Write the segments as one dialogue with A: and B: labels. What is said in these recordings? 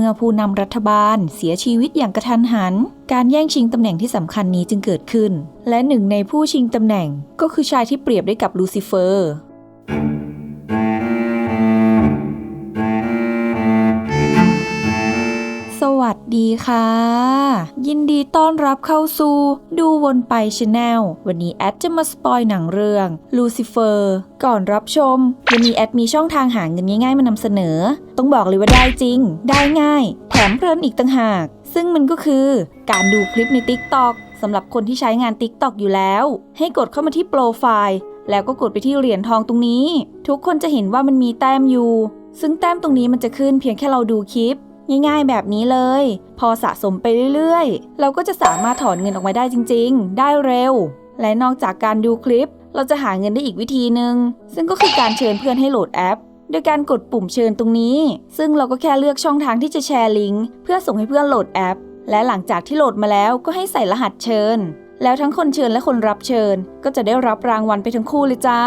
A: เมื่อผู้นำรัฐบาลเสียชีวิตอย่างกระทันหัน การแย่งชิงตำแหน่งที่สำคัญนี้จึงเกิดขึ้น และหนึ่งในผู้ชิงตำแหน่งก็คือชายที่เปรียบได้กับลูซิเฟอร์ ดีค่ะ ยินดีต้อนรับเข้าสู่ดูวนไปชาแนลวันนี้แอดจะมาสปอยหนังเรื่องลูซิเฟอร์ก่อนรับชมวันนี้แอดมีช่องทางหาเงินง่ายๆมานำเสนอ ต้องบอกเลยว่าได้จริง ได้ง่าย แถมเพลินอีกต่างหาก ซึ่งมันก็คือการดูคลิปใน TikTok สำหรับคนที่ใช้งาน TikTok อยู่แล้ว ให้กดเข้ามาที่โปรไฟล์แล้วก็กดไปที่เหรียญทองตรงนี้ ทุกคนจะเห็นว่ามันมีแต้มอยู่ ซึ่งแต้มตรงนี้มันจะขึ้นเพียงแค่เราดูคลิป ง่ายๆ แบบนี้เลย พอสะสมไปเรื่อยๆ เราก็จะสามารถถอนเงินออกมาได้จริง ๆ ได้เร็ว และนอกจากการดูคลิป เราจะหาเงินได้อีกวิธีหนึ่งซึ่งก็คือการเชิญเพื่อนให้โหลดแอปโดยการกดปุ่มเชิญตรงนี้ ซึ่งเราก็แค่เลือกช่องทางที่จะแชร์ลิงก์เพื่อส่งให้เพื่อนโหลดแอป และหลังจากที่โหลดมาแล้วก็ให้ใส่รหัสเชิญ แล้วทั้งคนเชิญและคนรับเชิญ ก็จะได้รับรางวัลไปทั้งคู่เลยจ้า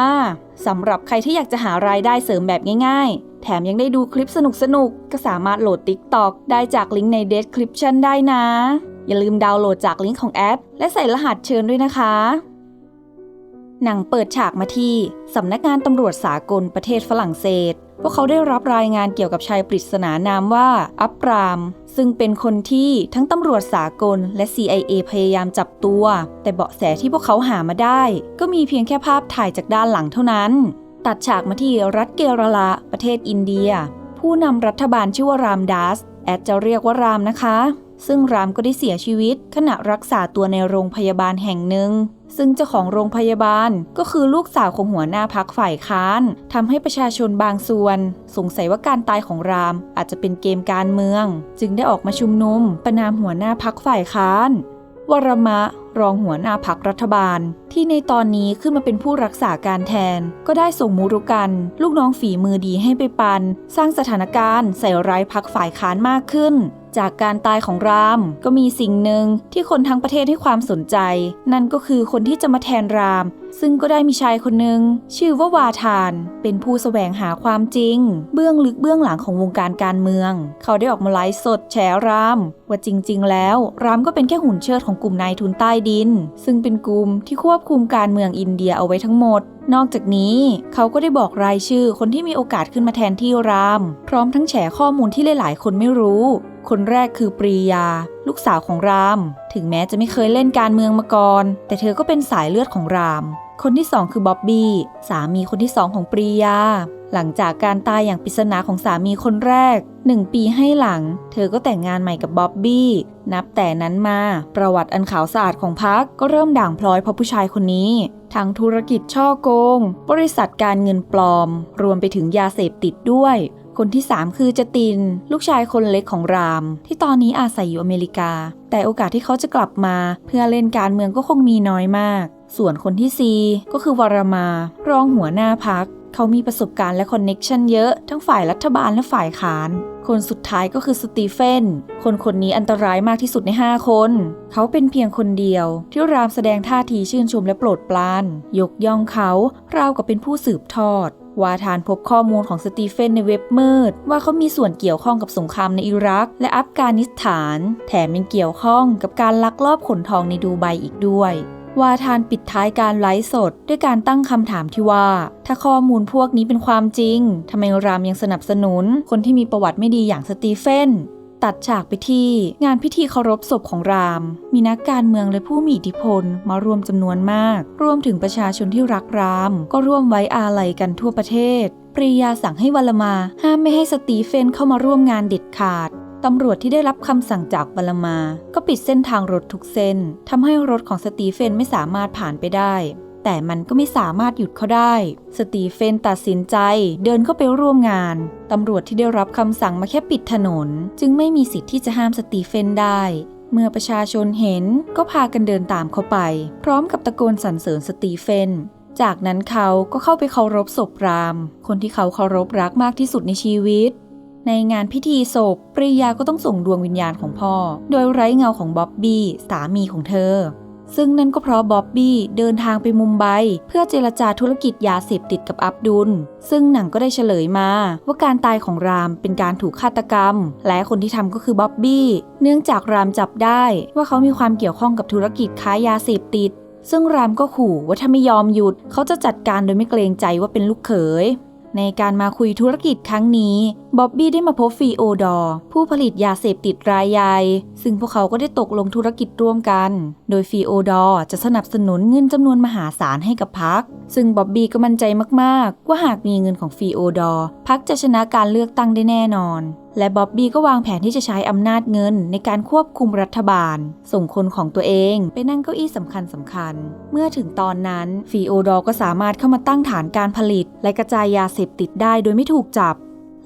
A: สำหรับใครที่อยากจะหารายได้เสริมแบบง่าย ๆ แถมยังได้ดูคลิปสนุกๆ ก็สามารถโหลด TikTok ได้จากลิงก์ใน Description ได้นะ อย่าลืมดาวน์โหลดจากลิงก์ของแอด และใส่รหัสเชิญด้วยนะคะหนังเปิดฉากมาที่ สำนักงานตำรวจสากลประเทศฝรั่งเศส พวกเขาได้รับรายงานเกี่ยวกับชายปริศนานามว่า อัปราม ซึ่งเป็นคนที่ทั้งตำรวจสากลและ CIA พยายามจับตัว แต่เบาะแสที่พวกเขาหามาได้ ก็มีเพียงแค่ภาพถ่ายจากด้านหลังเท่านั้น ตัดฉากมาที่รัฐเกรละประเทศอินเดีย ผู้นำรัฐบาลชื่อว่ารามดัสแอดจะเรียกว่ารามนะคะ ซึ่งรามก็ได้เสียชีวิต ขณะรักษาตัวในโรงพยาบาลแห่งหนึ่ง ซึ่งเจ้าของโรงพยาบาลก็คือลูกสาวของหัวหน้าพักฝ่ายค้านทำให้ประชาชนบางส่วน สงสัยว่าการตายของรามอาจจะเป็นเกมการเมือง จึงได้ออกมาชุมนุม ประนามหัวหน้าพักฝ่ายค้านวรมะรองหัวหน้าพักรัฐบาล ที่ในตอนนี้ขึ้นมาเป็นผู้รักษาการแทน ก็ได้ส่งมูรุกัน ลูกน้องฝีมือดีให้ไปปัน สร้างสถานการณ์ใส่ร้ายพักฝ่ายค้านมากขึ้น จากการตายของราม ก็มีสิ่งหนึ่งที่คนทั้งประเทศให้ความสนใจ นั่นก็คือคนที่จะมาแทนราม ซึ่งก็ได้มีชายคนหนึ่งชื่อว่าวาทาน เป็นผู้แสวงหาความจริง เบื้องลึกเบื้องหลังของวงการการเมือง เขาได้ออกมาไลฟ์สดแฉราม ว่าจริง ๆ แล้ว รามก็เป็นแค่หุ่นเชิดของกลุ่มนายทุนใต้ดิน ซึ่งเป็นกลุ่มที่ควบคุมการเมืองอินเดียเอาไว้ทั้งหมดนอกจากนี้เขาก็ได้บอกรายชื่อคนที่มีโอกาสขึ้นมาแทนที่ราม พร้อมทั้งแฉข้อมูลที่หลาย ๆ คนไม่รู้ คนแรกคือปรียา ลูกสาวของราม ถึงแม้จะไม่เคยเล่นการเมืองมาก่อน แต่เธอก็เป็นสายเลือดของราม คนที่สองคือบ๊อบบี้ สามีคนที่สองของปรียา หลังจากการตายอย่างปริศนาของสามีคนแรกหนึ่งปีให้หลัง เธอก็แต่งงานใหม่กับบ๊อบบี้ นับแต่นั้นมา ประวัติอันขาวสะอาดของพักก็เริ่มด่างพลอยเพราะผู้ชายคนนี้ทั้งธุรกิจช่อโกง บริษัทการเงินปลอม รวมไปถึงยาเสพติดด้วย คนที่ 3 คือจติน ลูกชายคนเล็กของราม ที่ตอนนี้อาศัยอยู่อเมริกา แต่โอกาสที่เขาจะกลับมา เพื่อเล่นการเมืองก็คงมีน้อยมาก ส่วนคนที่ 4 ก็คือวรมารองหัวหน้าพักเขามีประสบการณ์และคอนเน็กชันเยอะ ทั้งฝ่ายรัฐบาลและฝ่ายค้าน คนสุดท้ายก็คือสตีเฟน คนคนนี้อันตรายมากที่สุดใน 5 คน เขาเป็นเพียงคนเดียว ที่รามแสดงท่าทีชื่นชมและโปรดปราน ยกย่องเขาราวกับเป็นผู้สืบทอด วาทานพบข้อมูลของสตีเฟนในเว็บมืด ว่าเขามีส่วนเกี่ยวข้องกับสงครามในอิรัก และอัฟกานิสถาน แถมยังเกี่ยวข้องกับการลักลอบขนทองในดูไบอีกด้วยวาทานปิดท้ายการไลฟ์สด ด้วยการตั้งคำถามที่ว่า ถ้าข้อมูลพวกนี้เป็นความจริงทำไมรามยังสนับสนุน คนที่มีประวัติไม่ดีอย่างสตีเฟน ตัดฉากไปที่งานพิธีเคารพศพของราม มีนักการเมืองและผู้มีอิทธิพลมารวมจำนวนมาก รวมถึงประชาชนที่รักราม ก็ร่วมไว้อาลัยกันทั่วประเทศ ปรียาสั่งให้วัลมา ห้ามไม่ให้สตีเฟนเข้ามาร่วมงานเด็ดขาดตำรวจที่ได้รับคำสั่งจากวัลมา ก็ปิดเส้นทางรถทุกเส้นทำให้รถของสตีเฟนไม่สามารถผ่านไปได้ แต่มันก็ไม่สามารถหยุดเขาได้ สตีเฟนตัดสินใจเดินเข้าไปร่วมงาน ตำรวจที่ได้รับคำสั่งมาแค่ปิดถนน จึงไม่มีสิทธิ์ที่จะห้ามสตีเฟนได้ เมื่อประชาชนเห็นก็พากันเดินตามเขาไป พร้อมกับตะโกนสรรเสริญสตีเฟนจากนั้นเขาก็เข้าไปเคารพศพราม คนที่เขาเคารพรักมากที่สุดในชีวิต ในงานพิธีศพ ปริยาก็ต้องส่งดวงวิญญาณของพ่อ โดยไร้เงาของบ๊อบบี้สามีของเธอ ซึ่งนั่นก็เพราะบ๊อบบี้เดินทางไปมุมไบเพื่อเจรจาธุรกิจยาเสพติดกับอับดุล ซึ่งหนังก็ได้เฉลยมาว่าการตายของรามเป็นการถูกฆาตกรรม และคนที่ทำก็คือบ๊อบบี้เนื่องจากรามจับได้ว่าเขามีความเกี่ยวข้องกับธุรกิจค้ายาเสพติดซึ่งรามก็ขู่ว่าถ้าไม่ยอมหยุด เขาจะจัดการโดยไม่เกรงใจว่าเป็นลูกเขย ในการมาคุยธุรกิจครั้งนี้บ๊อบบี้ได้มาพบฟีโอดอร์ผู้ผลิตยาเสพติดรายใหญ่ ซึ่งพวกเขาก็ได้ตกลงธุรกิจร่วมกัน โดยฟีโอดอร์จะสนับสนุนเงินจำนวนมหาศาลให้กับพัก ซึ่งบ๊อบบี้ก็มั่นใจมากๆ ว่าหากมีเงินของฟีโอดอร์พักจะชนะการเลือกตั้งได้แน่นอนและบ๊อบบี้ก็วางแผนที่จะใช้อำนาจเงินในการควบคุมรัฐบาล ส่งคนของตัวเองไปนั่งเก้าอี้สำคัญสำคัญ เมื่อถึงตอนนั้นฟีโอดอร์ก็สามารถเข้ามาตั้งฐานการผลิต และกระจายยาเสพติดได้โดยไม่ถูกจับ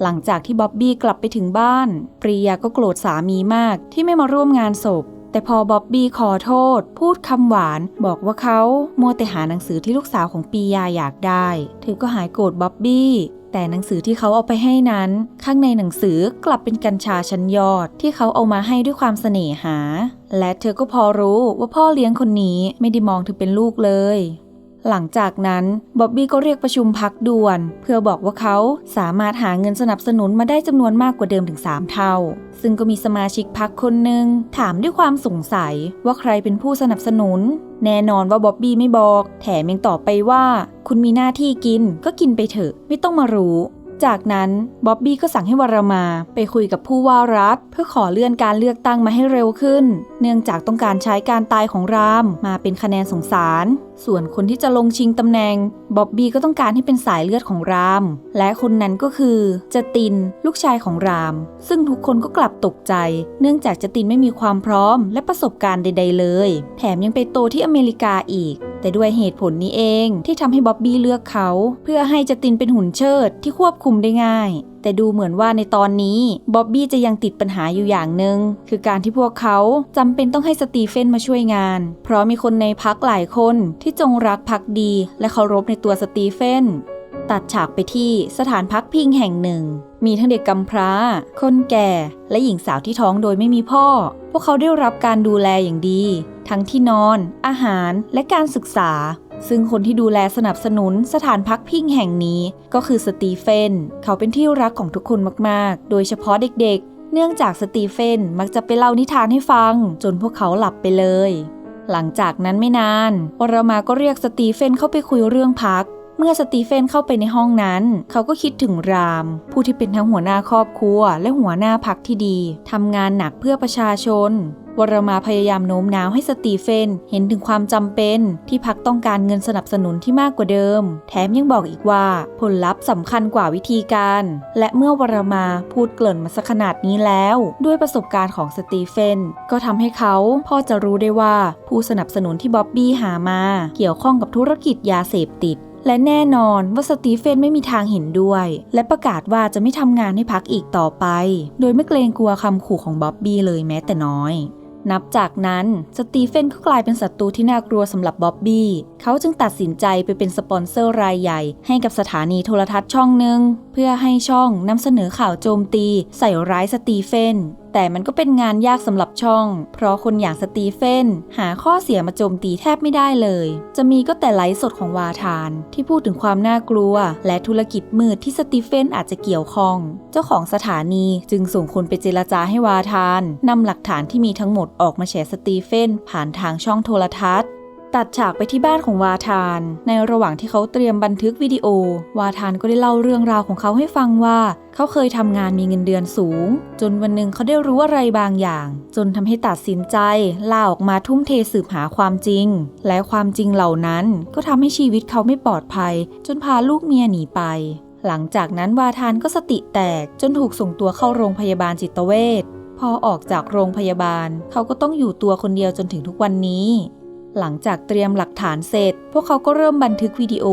A: หลังจากที่บ๊อบบี้กลับไปถึงบ้าน ปรียาก็โกรธสามีมากที่ไม่มาร่วมงานศพ แต่พอบ๊อบบี้ขอโทษ พูดคำหวาน บอกว่าเขามัวแต่หาหนังสือที่ลูกสาวของปียาอยากได้ เธอก็หายโกรธบ๊อบบี้ แต่หนังสือที่เขาเอาไปให้นั้น ข้างในหนังสือกลับเป็นกัญชาชั้นยอดที่เขาเอามาให้ด้วยความเสน่หา และเธอก็พอรู้ว่าพ่อเลี้ยงคนนี้ไม่ได้มองเธอเป็นลูกเลย หลังจากนั้นบ๊อบบี้ก็เรียกประชุมพักด่วน เพื่อบอกว่าเขาสามารถหาเงินสนับสนุนมาได้จำนวนมากกว่าเดิมถึง 3 เท่า ซึ่งก็มีสมาชิกพักคนหนึ่งถามด้วยความสงสัยว่าใครเป็นผู้สนับสนุน แน่นอนว่าบ๊อบบี้ไม่บอก แถมยังตอบไปว่า คุณมีหน้าที่กินก็กินไปเถอะ ไม่ต้องมารู้ จากนั้นบ๊อบบี้ก็สั่งให้วรมาไปคุยกับผู้ว่ารัฐ เพื่อขอเลื่อนการเลือกตั้งมาให้เร็วขึ้น เนื่องจากต้องการใช้การตายของรามมาเป็นคะแนนสงสาร ส่วนคนที่จะลงชิงตำแหน่งบ๊อบบี้ก็ต้องการให้เป็นสายเลือดของราม และคนนั้นก็คือจตินลูกชายของราม ซึ่งทุกคนก็กลับตกใจ เนื่องจากจตินไม่มีความพร้อมและประสบการณ์ใด ๆ เลย แถมยังไปโตที่อเมริกาอีกแต่ด้วยเหตุผลนี้เองที่ทำให้บ๊อบบี้เลือกเขา เพื่อให้จตินเป็นหุ่นเชิดที่ควบคุมได้ง่าย แต่ดูเหมือนว่าในตอนนี้บ๊อบบี้จะยังติดปัญหาอยู่อย่างหนึ่งคือการที่พวกเขาจำเป็นต้องให้สตีเฟนมาช่วยงาน เพราะมีคนในพักหลายคนที่จงรักภักดี และเคารพในตัวสตีเฟนตัดฉากไปที่สถานพักพิงแห่งหนึ่ง มีทั้งเด็กกำพร้า คนแก่ และหญิงสาวที่ท้องโดยไม่มีพ่อ พวกเขาได้รับการดูแลอย่างดี ทั้งที่นอน อาหาร และการศึกษา ซึ่งคนที่ดูแลสนับสนุนสถานพักพิงแห่งนี้ก็คือสตีเฟน เขาเป็นที่รักของทุกคนมากๆ โดยเฉพาะเด็กๆ เนื่องจากสตีเฟนมักจะไปเล่านิทานให้ฟัง จนพวกเขาหลับไปเลย หลังจากนั้นไม่นานวรมาก็เรียกสตีเฟนเข้าไปคุยเรื่องพัก เมื่อสตีเฟนเข้าไปในห้องนั้น เขาก็คิดถึงราม ผู้ที่เป็นทั้งหัวหน้าครอบครัว และหัวหน้าพักที่ดีทำงานหนักเพื่อประชาชน วรมาพยายามโน้มน้าวให้สตีเฟนเห็นถึงความจำเป็นที่พักต้องการเงินสนับสนุนที่มากกว่าเดิม แถมยังบอกอีกว่าผลลัพธ์สำคัญกว่าวิธีการ และเมื่อวรมาพูดเกริ่นมาสักขนาดนี้แล้ว ด้วยประสบการณ์ของสตีเฟนก็ทำให้เขาพอจะรู้ได้ว่าผู้สนับสนุนที่บ๊อบบี้หามา เกี่ยวข้องกับธุรกิจยาเสพติดและแน่นอนว่าสตีเฟนไม่มีทางเห็นด้วย และประกาศว่าจะไม่ทำงานให้พักอีกต่อไป โดยไม่เกรงกลัวคำขู่ของบ๊อบบี้เลยแม้แต่น้อย นับจากนั้นสตีเฟนก็กลายเป็นศัตรูที่น่ากลัวสำหรับบ๊อบบี้เขาจึงตัดสินใจไปเป็นสปอนเซอร์รายใหญ่ ให้กับสถานีโทรทัศน์ช่องหนึ่งเพื่อให้ช่องนำเสนอข่าวโจมตี ใส่ร้ายสตีเฟน แต่มันก็เป็นงานยากสำหรับช่อง เพราะคนอย่างสตีเฟนหาข้อเสียมาโจมตีแทบไม่ได้เลย จะมีก็แต่ไลฟ์สดของวาทาน ที่พูดถึงความน่ากลัว และธุรกิจมืดที่สตีเฟนอาจจะเกี่ยวข้อง เจ้าของสถานีจึงส่งคนไปเจรจาให้วาทานนำหลักฐานที่มีทั้งหมดออกมาแฉสตีเฟนผ่านทางช่องโทรทัศน์ ตัดฉากไปที่บ้านของวาทาน ในระหว่างที่เขาเตรียมบันทึกวิดีโอ วาทานก็ได้เล่าเรื่องราวของเขาให้ฟังว่า เขาเคยทำงานมีเงินเดือนสูง จนวันหนึ่งเขาได้รู้อะไรบางอย่าง จนทำให้ตัดสินใจลาออกมาทุ่มเทสืบหาความจริง และความจริงเหล่านั้นก็ทำให้ชีวิตเขาไม่ปลอดภัย จนพาลูกเมียหนีไปหลังจากนั้นวาทานก็สติแตกจนถูกส่งตัวเข้าโรงพยาบาลจิตเวชพอออกจากโรงพยาบาล เขาก็ต้องอยู่ตัวคนเดียวจนถึงทุกวันนี้ หลังจากเตรียมหลักฐานเสร็จ พวกเขาก็เริ่มบันทึกวิดีโอ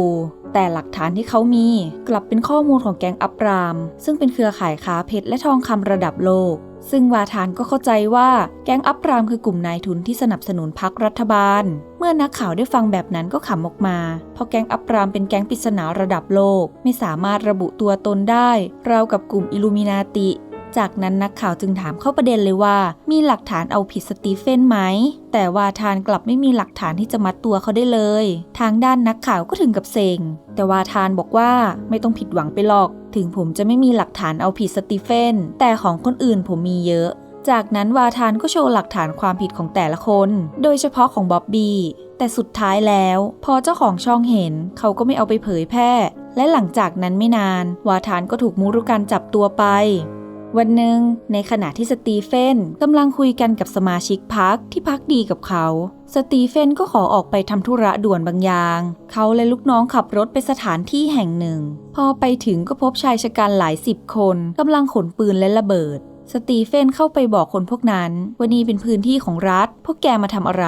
A: แต่หลักฐานที่เขามี กลับเป็นข้อมูลของแก๊งอัปราม ซึ่งเป็นเครือข่ายค้าเพชรและทองคำระดับโลก ซึ่งวาทานก็เข้าใจว่าแก๊งอัปรามคือกลุ่มนายทุนที่สนับสนุนพรรครัฐบาล เมื่อนักข่าวได้ฟังแบบนั้นก็ขำออกมา เพราะแก๊งอัปรามเป็นแก๊งปริศนาระดับโลก ไม่สามารถระบุตัวตนได้ราวกับกลุ่มอิลูมินาติ จากนั้นนักข่าวจึงถามเข้าประเด็นเลยว่า มีหลักฐานเอาผิดสตีเฟนไหม แต่วาทานกลับไม่มีหลักฐานที่จะมัดตัวเขาได้เลย ทางด้านนักข่าวก็ถึงกับเซ็งแต่วาทานบอกว่าไม่ต้องผิดหวังไปหรอก ถึงผมจะไม่มีหลักฐานเอาผิดสตีเฟนแต่ของคนอื่นผมมีเยอะ จากนั้นวาทานก็โชว์หลักฐานความผิดของแต่ละคน โดยเฉพาะของบ๊อบบี้แต่สุดท้ายแล้ว พอเจ้าของช่องเห็นเขาก็ไม่เอาไปเผยแพร่ และหลังจากนั้นไม่นาน วาทานก็ถูกมูรุกันจับตัวไป วันหนึ่งในขณะที่สตีเฟนกำลังคุยกันกับสมาชิกพักที่พักดีกับเขา สตีเฟนก็ขอออกไปทำธุระด่วนบางอย่าง เขาและลูกน้องขับรถไปสถานที่แห่งหนึ่ง พอไปถึงก็พบชายชะกันหลายสิบคนกำลังขนปืนและระเบิด สตีเฟนเข้าไปบอกคนพวกนั้นว่านี่เป็นพื้นที่ของรัฐ พวกแกมาทำอะไร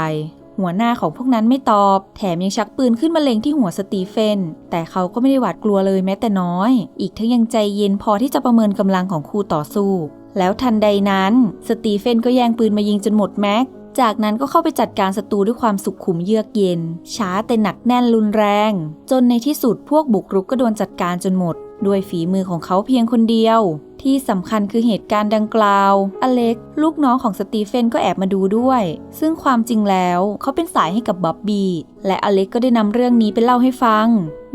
A: หัวหน้าของพวกนั้นไม่ตอบ แถมยังชักปืนขึ้นมาเล็งที่หัวสตีเฟน แต่เขาก็ไม่ได้หวาดกลัวเลยแม้แต่น้อย อีกทั้งยังใจเย็นพอที่จะประเมินกำลังของคู่ต่อสู้ แล้วทันใดนั้น สตีเฟนก็แย่งปืนมายิงจนหมดแม็กจากนั้นก็เข้าไปจัดการศัตรูด้วยความสุขุมเยือกเย็น ช้าแต่หนักแน่นรุนแรง จนในที่สุดพวกบุกรุกก็โดนจัดการจนหมด ด้วยฝีมือของเขาเพียงคนเดียว ที่สำคัญคือเหตุการณ์ดังกล่าว อเล็ก ลูกน้องของสตีเฟนก็แอบมาดูด้วย ซึ่งความจริงแล้วเขาเป็นสายให้กับบ๊อบบี้และอเล็กก็ได้นำเรื่องนี้ไปเล่าให้ฟัง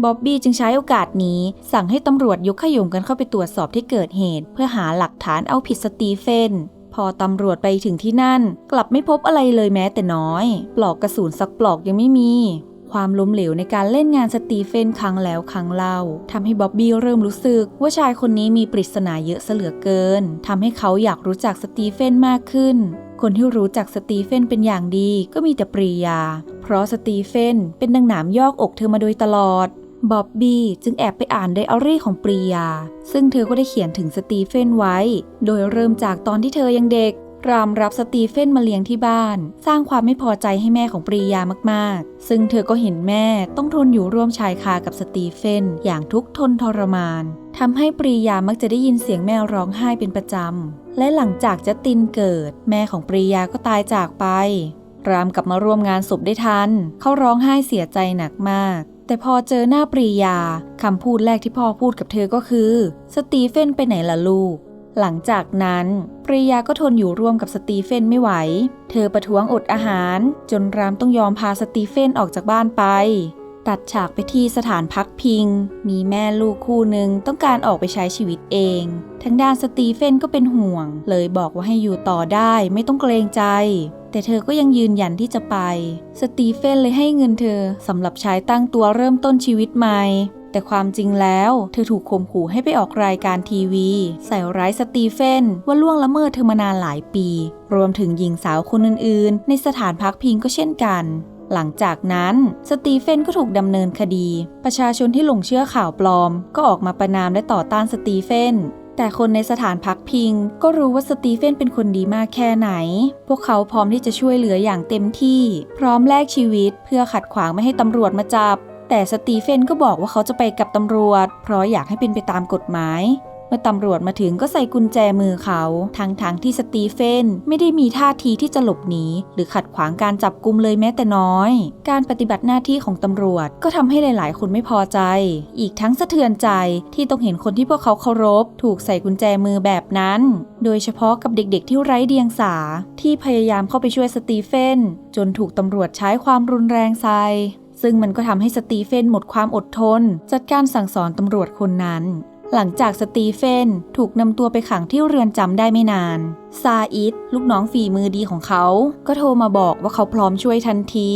A: บ๊อบบี้จึงใช้โอกาสนี้ สั่งให้ตำรวจยกขยงกันเข้าไปตรวจสอบที่เกิดเหตุ เพื่อหาหลักฐานเอาผิดสตีเฟนพอตำรวจไปถึงที่นั่น กลับไม่พบอะไรเลยแม้แต่น้อย ปลอกกระสุนสักปลอกยังไม่มี ความล้มเหลวในการเล่นงานสตีเฟนครั้งแล้วครั้งเล่าทำให้บ๊อบบี้เริ่มรู้สึกว่าชายคนนี้มีปริศนาเยอะเสลือเกินทำให้เขาอยากรู้จักสตีเฟนมากขึ้น คนที่รู้จักสตีเฟนเป็นอย่างดีก็มีแต่ปรียา เพราะสตีเฟนเป็นดังหนามยอกอกเธอมาโดยตลอดบ๊อบบี้จึงแอบไปอ่านไดอารี่ของปรียา ซึ่งเธอก็ได้เขียนถึงสตีเฟนไว้ โดยเริ่มจากตอนที่เธอยังเด็ก รามรับสตีเฟนมาเลี้ยงที่บ้าน สร้างความไม่พอใจให้แม่ของปรียามากๆ ซึ่งเธอก็เห็นแม่ต้องทนอยู่ร่วมชายคากับสตีเฟนอย่างทุกทนทรมานทำให้ปรียามักจะได้ยินเสียงแมวร้องไห้เป็นประจำ และหลังจากจัสตินเกิด แม่ของปรียาก็ตายจากไป รามกลับมาร่วมงานศพได้ทัน เขาร้องไห้เสียใจหนักมาก แต่พอเจอหน้าปรียาคำพูดแรกที่พ่อพูดกับเธอก็คือ สตีเฟนไปไหนล่ะลูก หลังจากนั้นปรียาก็ทนอยู่ร่วมกับสตีเฟนไม่ไหว เธอประท้วงอดอาหาร จนรามต้องยอมพาสตีเฟนออกจากบ้านไป ตัดฉากไปที่สถานพักพิง มีแม่ลูกคู่หนึ่งต้องการออกไปใช้ชีวิตเองทั้งด้านสตีเฟนก็เป็นห่วง เลยบอกว่าให้อยู่ต่อได้ไม่ต้องเกรงใจแต่เธอก็ยังยืนยันที่จะไป สตีเฟนเลยให้เงินเธอสำหรับใช้ตั้งตัวเริ่มต้นชีวิตใหม่ แต่ความจริงแล้วเธอถูกข่มขู่ให้ไปออกรายการทีวี ใส่ร้ายสตีเฟนว่าล่วงละเมิดเธอมานานหลายปี รวมถึงหญิงสาวคนอื่น ๆ ในสถานพักพิงก็เช่นกัน หลังจากนั้นสตีเฟนก็ถูกดำเนินคดี ประชาชนที่หลงเชื่อข่าวปลอม ก็ออกมาประนามและต่อต้านสตีเฟนแต่คนในสถานพักพิง ก็รู้ว่าสตีเฟนเป็นคนดีมากแค่ไหน พวกเขาพร้อมที่จะช่วยเหลืออย่างเต็มที่ พร้อมแลกชีวิตเพื่อขัดขวางไม่ให้ตำรวจมาจับ แต่สตีเฟนก็บอกว่าเขาจะไปกับตำรวจ เพราะอยากให้เป็นไปตามกฎหมาย เมื่อตำรวจมาถึงก็ใส่กุญแจมือเขาทั้งๆทที่สตีเฟนไม่ได้มีท่าทีที่จะหลบหนี หรือขัดขวางการจับกุมเลยแม้แต่น้อย การปฏิบัติหน้าที่ของตำรวจก็ทำให้หลายๆ คนไม่พอใจ อีกทั้งสะเทือนใจที่ต้องเห็นคนที่พวกเขาเคารพ ถูกใส่กุญแจมือแบบนั้น โดยเฉพาะกับเด็กๆที่ไร้เดียงสาที่พยายามเข้าไปช่วยสตีเฟนจนถูกตำรวจใช้ความรุนแรงใส่ ซึ่งมันก็ทำให้สตีเฟนหมดความอดทน จัดการสั่งสอนตำรวจคนนั้น หลังจากสตีเฟนถูกนำตัวไปขังที่เรือนจำได้ไม่นาน ซาอิดลูกน้องฝีมือดีของเขา ก็โทรมาบอกว่าเขาพร้อมช่วยทันที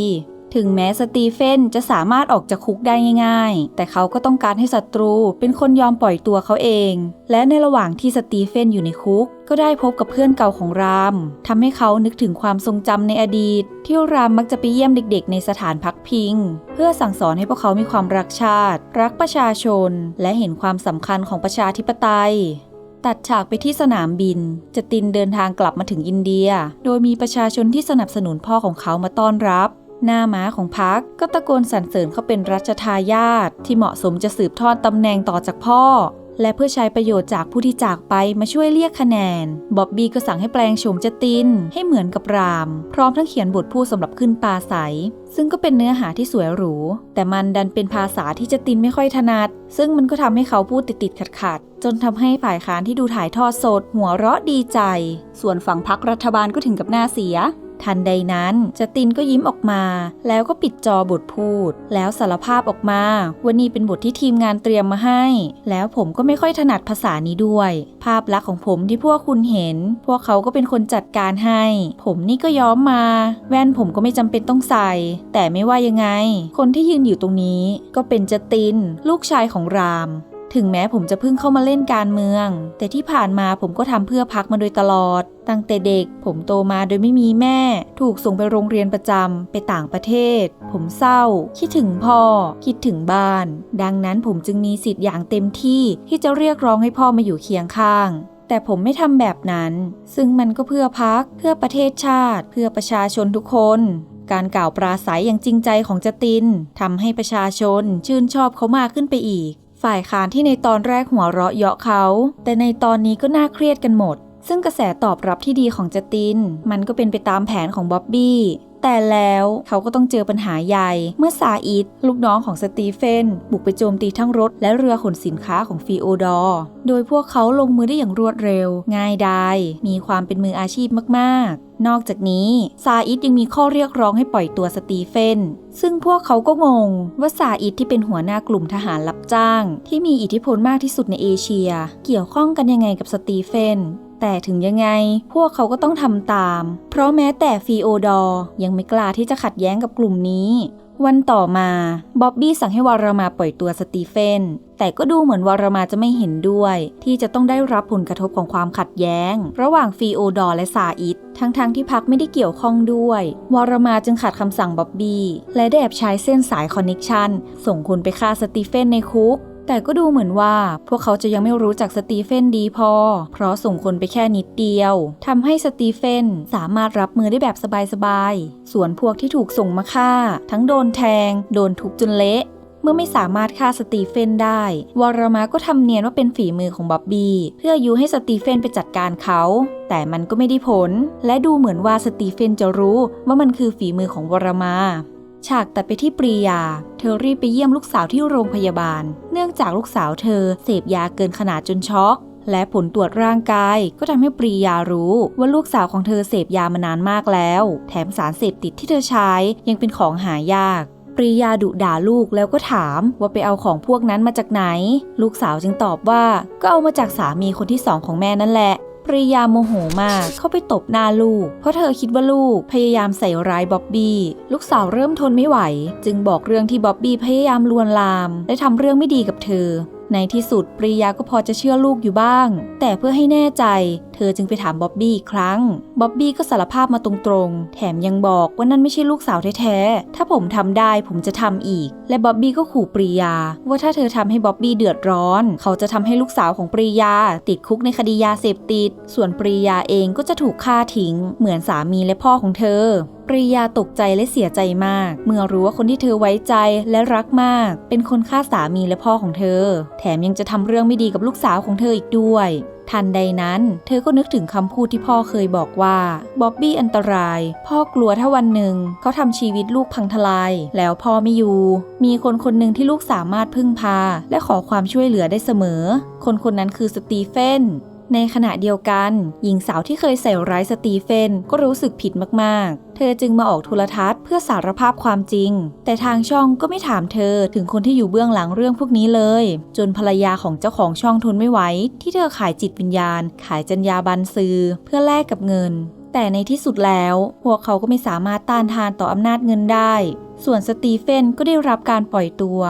A: ถึงแม้สตีเฟนจะสามารถออกจากคุกได้ง่าย ๆ แต่เขาก็ต้องการให้ศัตรูเป็นคนยอมปล่อยตัวเขาเอง และในระหว่างที่สตีเฟนอยู่ในคุก ก็ได้พบกับเพื่อนเก่าของรามทำให้เขานึกถึงความทรงจำในอดีต ที่รามมักจะไปเยี่ยมเด็ก ๆ ในสถานพักพิง เพื่อสั่งสอนให้พวกเขามีความรักชาติ รักประชาชน และเห็นความสำคัญของประชาธิปไตยตัดฉากไปที่สนามบิน จตินเดินทางกลับมาถึงอินเดีย โดยมีประชาชนที่สนับสนุนพ่อของเขามาต้อนรับ หน้าม้าของพักก็ตะโกนสรรเสริญเขาเป็นรัชทายาทที่เหมาะสมจะสืบทอดตำแหน่งต่อจากพ่อ และเพื่อใช้ประโยชน์จากผู้ที่จากไปมาช่วยเรียกคะแนน บ๊อบบี้ก็สั่งให้แปลงโฉมจติน ให้เหมือนกับราม พร้อมทั้งเขียนบทพูดสำหรับขึ้นปลาใสซึ่งก็เป็นเนื้อหาที่สวยหรู แต่มันดันเป็นภาษาที่จตินไม่ค่อยถนัด ซึ่งมันก็ทำให้เขาพูดติดๆขัดๆจนทำให้ฝ่ายค้านที่ดูถ่ายทอดสด หัวเราะดีใจ ส่วนฝั่งพักรัฐบาลก็ถึงกับหน้าเสีย ทันใดนั้นจตินก็ยิ้มออกมา แล้วก็ปิดจอบทพูด แล้วสารภาพออกมาว่านี่เป็นบทที่ทีมงานเตรียมมาให้ แล้วผมก็ไม่ค่อยถนัดภาษานี้ด้วย ภาพลักษณ์ของผมที่พวกคุณเห็น พวกเขาก็เป็นคนจัดการให้ ผมนี่ก็ย้อมมา แว่นผมก็ไม่จำเป็นต้องใส่ แต่ไม่ว่ายังไง คนที่ยืนอยู่ตรงนี้ ก็เป็นจติน ลูกชายของราม ถึงแม้ผมจะเพิ่งเข้ามาเล่นการเมือง แต่ที่ผ่านมาผมก็ทำเพื่อพักมาโดยตลอด ตั้งแต่เด็ก ผมโตมาโดยไม่มีแม่ ถูกส่งไปโรงเรียนประจำไปต่างประเทศ ผมเศร้า คิดถึงพ่อ คิดถึงบ้าน ดังนั้นผมจึงมีสิทธิ์อย่างเต็มที่ที่จะเรียกร้องให้พ่อมาอยู่เคียงข้างแต่ผมไม่ทำแบบนั้น ซึ่งมันก็เพื่อพัก เพื่อประเทศชาติ เพื่อประชาชนทุกคน การกล่าวปราศัยอย่างจริงใจของจตินทำให้ประชาชนชื่นชอบเขามากขึ้นไปอีก ฝ่ายค้านที่ในตอนแรกหัวเราะเยาะเขา แต่ในตอนนี้ก็น่าเครียดกันหมด ซึ่งกระแสตอบรับที่ดีของจติน มันก็เป็นไปตามแผนของบ๊อบบี้ แต่แล้วเขาก็ต้องเจอปัญหาใหญ่ เมื่อซาอิดลูกน้องของสตีเฟน บุกไปโจมตีทั้งรถและเรือขนสินค้าของฟีโอดอร์ โดยพวกเขาลงมือได้อย่างรวดเร็ว ง่ายดายมีความเป็นมืออาชีพมากๆ นอกจากนี้ซาอิดยังมีข้อเรียกร้องให้ปล่อยตัวสตีเฟน ซึ่งพวกเขาก็งงว่าซาอิดที่เป็นหัวหน้ากลุ่มทหารรับจ้าง ที่มีอิทธิพลมากที่สุดในเอเชีย เกี่ยวข้องกันยังไงกับสตีเฟน แต่ถึงยังไงพวกเขาก็ต้องทำตาม เพราะแม้แต่ฟีโอดอร์ยังไม่กล้าที่จะขัดแย้งกับกลุ่มนี้ วันต่อมาบ๊อบบี้สั่งให้วารามาปล่อยตัวสตีเฟน แต่ก็ดูเหมือนวารามาจะไม่เห็นด้วย ที่จะต้องได้รับผลกระทบของความขัดแย้ง ระหว่างฟีโอดอร์และซาอิดทั้งๆทที่พักไม่ได้เกี่ยวข้องด้วยวารมาจึงขัดคำสั่งบ๊อบบี้ และได้แอบใช้เส้นสายคอนเน็กชันส่งคนไปฆ่าสตีเฟนในคุก แต่ก็ดูเหมือนว่าพวกเขาจะยังไม่รู้จักสตีเฟนดีพอ เพราะส่งคนไปแค่นิดเดียวทำให้สตีเฟนสามารถรับมือได้แบบสบายๆ ส่วนพวกที่ถูกส่งมาฆ่า ทั้งโดนแทง โดนทุบจนเละเมื่อไม่สามารถฆ่าสตีเฟนได้ วอรามาก็ทำเนียนว่าเป็นฝีมือของบ๊อบบี้ เพื่อยุให้สตีเฟนไปจัดการเขา แต่มันก็ไม่ได้ผล และดูเหมือนว่าสตีเฟนจะรู้ว่ามันคือฝีมือของวอรามา ฉากตัดไปที่ปรียา เธอรีบไปเยี่ยมลูกสาวที่โรงพยาบาล เนื่องจากลูกสาวเธอเสพยาเกินขนาดจนช็อกและผลตรวจร่างกายก็ทำให้ปรียารู้ว่าลูกสาวของเธอเสพยามานานมากแล้ว แถมสารเสพติดที่เธอใช้ยังเป็นของหายาก ปรียาดุด่าลูกแล้วก็ถามว่าไปเอาของพวกนั้นมาจากไหน ลูกสาวจึงตอบว่าก็เอามาจากสามีคนที่สองของแม่นั่นแหละ ปริยาโมโหมาก เข้าไปตบหน้าลูก เพราะเธอคิดว่าลูกพยายามใส่ร้ายบ๊อบบี้ ลูกสาวเริ่มทนไม่ไหว จึงบอกเรื่องที่บ๊อบบี้พยายามลวนลาม และทำเรื่องไม่ดีกับเธอ ในที่สุดปริยาก็พอจะเชื่อลูกอยู่บ้าง แต่เพื่อให้แน่ใจเธอจึงไปถามบ๊อบบี้อีกครั้ง บ๊อบบี้ก็สารภาพมาตรงๆ แถมยังบอกว่านั่นไม่ใช่ลูกสาวแท้ๆ ถ้าผมทำได้ผมจะทำอีก และบ๊อบบี้ก็ขู่ปริยา ว่าถ้าเธอทำให้บ๊อบบี้เดือดร้อน เขาจะทำให้ลูกสาวของปริยา ติดคุกในคดียาเสพติด ส่วนปริยาเองก็จะถูกฆ่าทิ้ง เหมือนสามีและพ่อของเธอปริยาตกใจและเสียใจมาก เมื่อรู้ว่าคนที่เธอไว้ใจและรักมาก เป็นคนฆ่าสามีและพ่อของเธอ แถมยังจะทำเรื่องไม่ดีกับลูกสาวของเธออีกด้วยทันใดนั้น เธอก็นึกถึงคำพูดที่พ่อเคยบอกว่าบ๊อบบี้อันตราย พ่อกลัวถ้าวันหนึ่งเขาทำชีวิตลูกพังทลาย แล้วพ่อไม่อยู่ มีคนคนหนึ่งที่ลูกสามารถพึ่งพา และขอความช่วยเหลือได้เสมอ คนคนนั้นคือสตีเฟน ในขณะเดียวกัน หญิงสาวที่เคยใส่ร้ายสตีเฟนก็รู้สึกผิดมากๆ เธอจึงมาออกโทรทัศน์เพื่อสารภาพความจริง แต่ทางช่องก็ไม่ถามเธอถึงคนที่อยู่เบื้องหลังเรื่องพวกนี้เลย จนภรรยาของเจ้าของช่องทนไม่ไหวที่เธอขายจิตวิญญาณ ขายจรรยาบรรณซื้อเพื่อแลกกับเงิน แต่ในที่สุดแล้ว พวกเขาก็ไม่สามารถต้านทานต่ออำนาจเงินได้ ส่วนสตีเฟนก็ได้รับการปล่อยตัว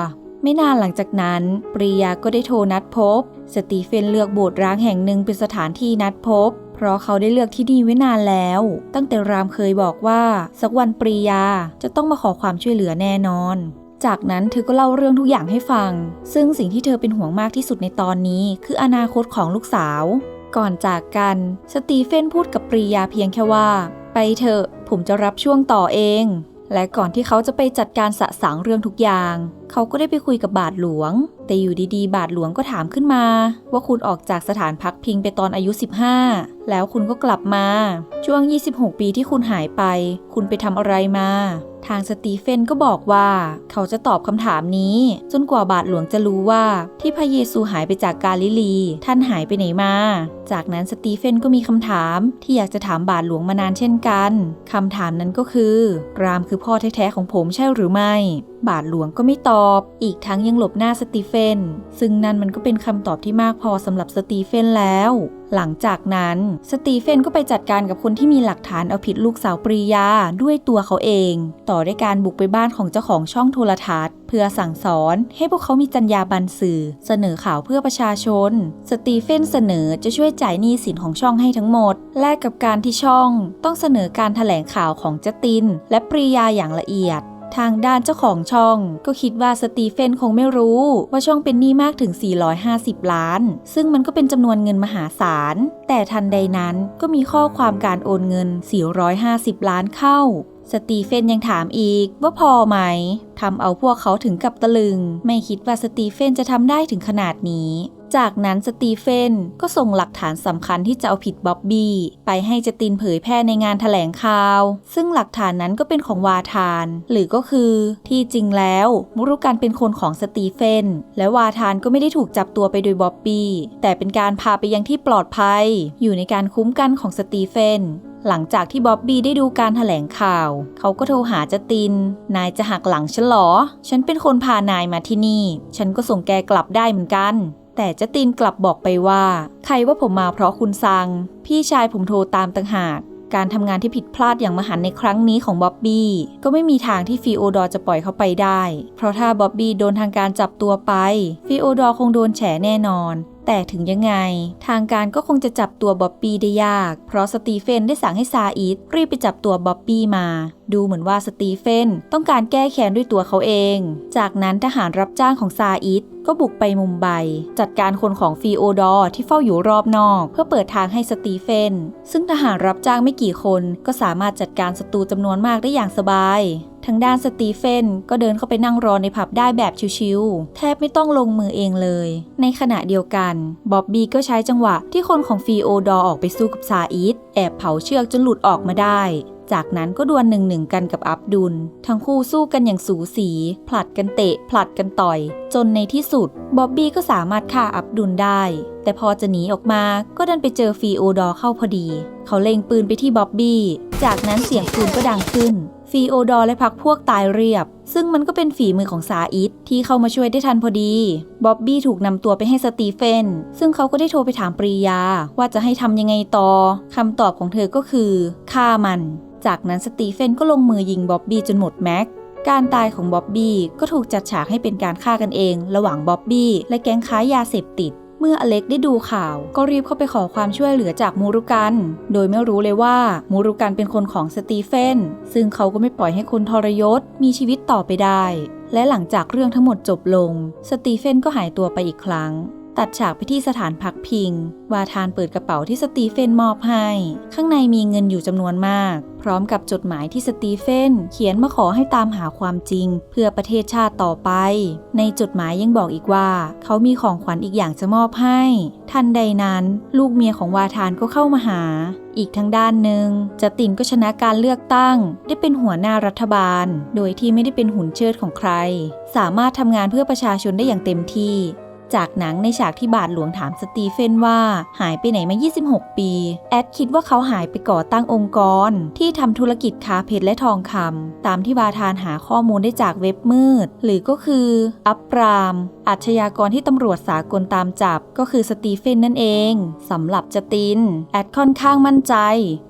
A: ไม่นานหลังจากนั้น ปริยาก็ได้โทรนัดพบ สตีเฟนเลือกโบสถ์ร้างแห่งหนึ่งเป็นสถานที่นัดพบ เพราะเขาได้เลือกที่นี่ไว้นานแล้ว ตั้งแต่รามเคยบอกว่า สักวันปริยาจะต้องมาขอความช่วยเหลือแน่นอนจากนั้นเธอก็เล่าเรื่องทุกอย่างให้ฟัง ซึ่งสิ่งที่เธอเป็นห่วงมากที่สุดในตอนนี้ คืออนาคตของลูกสาว ก่อนจากกัน สตีเฟนพูดกับปริยาเพียงแค่ว่า ไปเถอะ ผมจะรับช่วงต่อเอง และก่อนที่เขาจะไปจัดการสะสางเรื่องทุกอย่าง เขาก็ได้ไปคุยกับบาทหลวง แต่อยู่ดีๆ บาทหลวงก็ถามขึ้นมา ว่าคุณออกจากสถานพักพิงไปตอนอายุ 15 แล้วคุณก็กลับมา ช่วง 26 ปีที่คุณหายไป คุณไปทำอะไรมา ทางสตีเฟนก็บอกว่า เขาจะตอบคำถามนี้ จนกว่าบาทหลวงจะรู้ว่าที่พระเยซูหายไปจากกาลิลี ท่านหายไปไหนมา จากนั้นสตีเฟนก็มีคำถามที่อยากจะถามบาทหลวงมานานเช่นกันคำถามนั้นก็คือ กรามคือพ่อแท้ๆของผมใช่หรือไม่ บาทหลวงก็ไม่ตอบ อีกทั้งยังหลบหน้าสตีเฟนซึ่งนั่นมันก็เป็นคำตอบที่มากพอสำหรับสตีเฟนแล้วหลังจากนั้นสตีเฟนก็ไปจัดการกับคนที่มีหลักฐานเอาผิดลูกสาวปรียาด้วยตัวเขาเอง ต่อด้วยการบุกไปบ้านของเจ้าของช่องโทรทัศน์ เพื่อสั่งสอนให้พวกเขามีจรรยาบรรณสื่อ เสนอข่าวเพื่อประชาชน สตีเฟนเสนอจะช่วยจ่ายหนี้สินของช่องให้ทั้งหมด แลกกับการที่ช่อง ต้องเสนอการถแถลงข่าวของเจติน และปรียาอย่างละเอียด ทางด้านเจ้าของช่อง ก็คิดว่าสตีเฟนคงไม่รู้ว่าช่องเป็นหนี้มากถึง 450 ล้าน ซึ่งมันก็เป็นจำนวนเงินมหาศาล แต่ทันใดนั้นก็มีข้อความการโอนเงิน 450 ล้านเข้าสตีเฟนยังถามอีกว่าพอไหม ทำเอาพวกเขาถึงกับตะลึง ไม่คิดว่าสตีเฟนจะทำได้ถึงขนาดนี้ จากนั้นสตีเฟนก็ส่งหลักฐานสำคัญที่จะเอาผิดบ๊อบบี้ไปให้จตินเผยแพร่ในงานถแถลงข่าว ซึ่งหลักฐานนั้นก็เป็นของวาทาน หรือก็คือที่จริงแล้วมุรุกันเป็นคนของสตีเฟนและวาทานก็ไม่ได้ถูกจับตัวไปโดยบ๊อบบี้แต่เป็นการพาไปยังที่ปลอดภัย อยู่ในการคุ้มกันของสตีเฟนหลังจากที่บ๊อบบี้ได้ดูการถแถลงข่าว เขาก็โทรหาจติน นายจะหักหลังฉันเหรอ ฉันเป็นคนพานายมาที่นี่ ฉันก็ส่งแกกลับได้เหมือนกัน แต่จตินกลับบอกไปว่า ใครว่าผมมาเพราะคุณซัง พี่ชายผมโทรตามต่างหาก การทำงานที่ผิดพลาดอย่างมหันในครั้งนี้ของบ๊อบบี้ก็ไม่มีทางที่ฟีโอดอร์จะปล่อยเขาไปได้ เพราะถ้าบ๊อบบี้โดนทางการจับตัวไปฟีโอดอร์คงโดนแฉแน่นอน แต่ถึงยังไง ทางการก็คงจะจับตัวบ๊อบบี้ได้ยาก เพราะสตีเฟนได้สั่งให้ซาอิดรีบไปจับตัวบ๊อบบี้มาดูเหมือนว่าสตีเฟนต้องการแก้แค้นด้วยตัวเขาเอง จากนั้นทหารรับจ้างของซาอิดก็บุกไปมุมไบ จัดการคนของฟีโอดอร์ที่เฝ้าอยู่รอบนอก เพื่อเปิดทางให้สตีเฟน ซึ่งทหารรับจ้างไม่กี่คนก็สามารถจัดการศัตรูจำนวนมากได้อย่างสบายทางด้านสตีเฟนก็เดินเข้าไปนั่งรอในผับได้แบบชิวๆ แทบไม่ต้องลงมือเองเลย ในขณะเดียวกันบ๊อบบี้ก็ใช้จังหวะที่คนของฟีโอดอออกไปสู้กับซาอิดแอบเผาเชือกจนหลุดออกมาได้ จากนั้นก็ดวลหนึ่งหนึ่งกันกับอับดุล ทั้งคู่สู้กันอย่างสูสี ผลัดกันเตะ ผลัดกันต่อย จนในที่สุดบ๊อบบี้ก็สามารถฆ่าอับดุลได้ แต่พอจะหนีออกมาก็ดันไปเจอฟีโอดอเข้าพอดี เขาเล็งปืนไปที่บ๊อบบี้ จากนั้นเสียงปืนก็ดังขึ้น ฟีโอดอและพักพวกตายเรียบ ซึ่งมันก็เป็นฝีมือของซาอิดที่เข้ามาช่วยได้ทันพอดีบ๊อบบี้ถูกนำตัวไปให้สตีเฟน ซึ่งเขาก็ได้โทรไปถามปรียาว่าจะให้ทำยังไงต่อคำตอบของเธอก็คือฆ่ามัน จากนั้นสตีเฟนก็ลงมือยิงบ๊อบบี้จนหมดแม็ก การตายของบ๊อบบี้ก็ถูกจัดฉากให้เป็นการฆ่ากันเอง ระหว่างบ๊อบบี้และแก๊งค้ายาเสพติด เมื่ออเล็กได้ดูข่าว ก็รีบเข้าไปขอความช่วยเหลือจากมูรุกัน โดยไม่รู้เลยว่ามูรุกันเป็นคนของสตีเฟน ซึ่งเขาก็ไม่ปล่อยให้คนทรยศมีชีวิตต่อไปได้ และหลังจากเรื่องทั้งหมดจบลง สตีเฟนก็หายตัวไปอีกครั้ง ตัดฉากไปที่สถานพักพิง วาทานเปิดกระเป๋าที่สตีเฟนมอบให้ ข้างในมีเงินอยู่จำนวนมาก พร้อมกับจดหมายที่สตีเฟนเขียนมาขอให้ตามหาความจริง เพื่อประเทศชาติต่อไป ในจดหมายยังบอกอีกว่า เขามีของขวัญอีกอย่างจะมอบให้ ทันใดนั้น ลูกเมียของวาทานก็เข้ามาหา อีกทางด้านหนึ่งจตินก็ชนะการเลือกตั้ง ได้เป็นหัวหน้ารัฐบาล โดยที่ไม่ได้เป็นหุ่นเชิดของใคร สามารถทำงานเพื่อประชาชนได้อย่างเต็มที่ จากหนังในฉากที่บาทหลวงถามสตีเฟนว่าหายไปไหนมา 26 ปี แอดคิดว่าเขาหายไปก่อตั้งองค์กร ที่ทำธุรกิจค้าเพชรและทองคำตามที่บาทานหาข้อมูลได้จากเว็บมืด หรือก็คือ อัปปรามอาชญากรที่ตำรวจสากลตามจับก็คือสตีเฟนนั่นเองสำหรับจติน แอดค่อนข้างมั่นใจ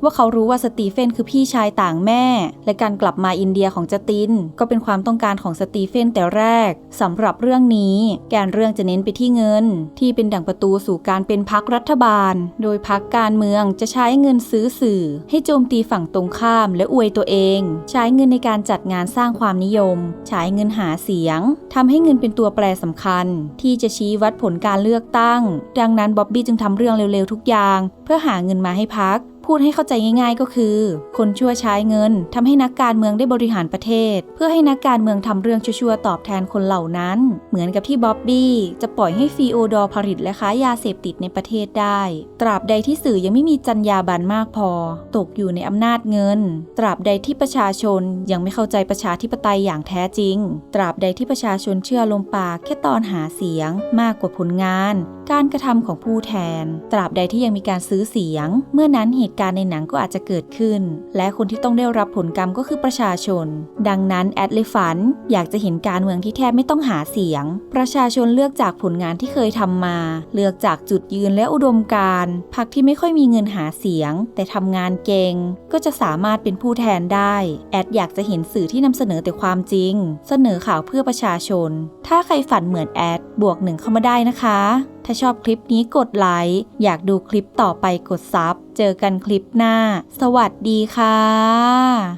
A: ว่าเขารู้ว่าสตีเฟนคือพี่ชายต่างแม่ และการกลับมาอินเดียของจติน ก็เป็นความต้องการของสตีเฟนแต่แรกสำหรับเรื่องนี้แกนเรื่องจะเน้นไปที่เงิน ที่เป็นดั่งประตูสู่การเป็นพักรัฐบาล โดยพักการเมืองจะใช้เงินซื้อสื่อ ให้โจมตีฝั่งตรงข้ามและอวยตัวเอง ใช้เงินในการจัดงานสร้างความนิยม ใช้เงินหาเสียงทำให้เงินเป็นตัวแปรสำคัญ ที่จะชี้วัดผลการเลือกตั้ง ดังนั้นบ๊อบบี้จึงทำเรื่องเร็วๆทุกอย่าง เพื่อหาเงินมาให้พัก พูดให้เข้าใจง่าย ๆ ก็คือ คนชั่วใช้เงินทำให้นักการเมืองได้บริหารประเทศ เพื่อให้นักการเมืองทำเรื่องชั่วๆตอบแทนคนเหล่านั้น เหมือนกับที่บ๊อบบี้จะปล่อยให้ฟีโอดอร์ผลิตและค้ายาเสพติดในประเทศได้ ตราบใดที่สื่อยังไม่มีจรรยาบรรณมากพอ ตกอยู่ในอำนาจเงิน ตราบใดที่ประชาชนยังไม่เข้าใจประชาธิปไตยอย่างแท้จริง ตราบใดที่ประชาชนเชื่อลมปากแค่ตอนหาเสียงมากกว่าผลงานการกระทำของผู้แทน ตราบใดที่ยังมีการซื้อเสียง เมื่อนั้นเหตุการณ์ในหนังก็อาจจะเกิดขึ้น และคนที่ต้องได้รับผลกรรมก็คือประชาชน ดังนั้นแอดเลยฝัน อยากจะเห็นการเมืองที่แทบไม่ต้องหาเสียง ประชาชนเลือกจากผลงานที่เคยทำมา เลือกจากจุดยืนและอุดมการณ์พรรคที่ไม่ค่อยมีเงินหาเสียง แต่ทำงานเก่งก็จะสามารถเป็นผู้แทนได้แอดอยากจะเห็นสื่อที่นำเสนอแต่ความจริง เสนอข่าวเพื่อประชาชน ถ้าใครฝันเหมือนแอดบวกหนึ่งเข้ามาได้นะคะ ถ้าชอบคลิปนี้กดไลค์อยากดูคลิปต่อไปกดซับ เจอกันคลิปหน้า สวัสดีค่ะ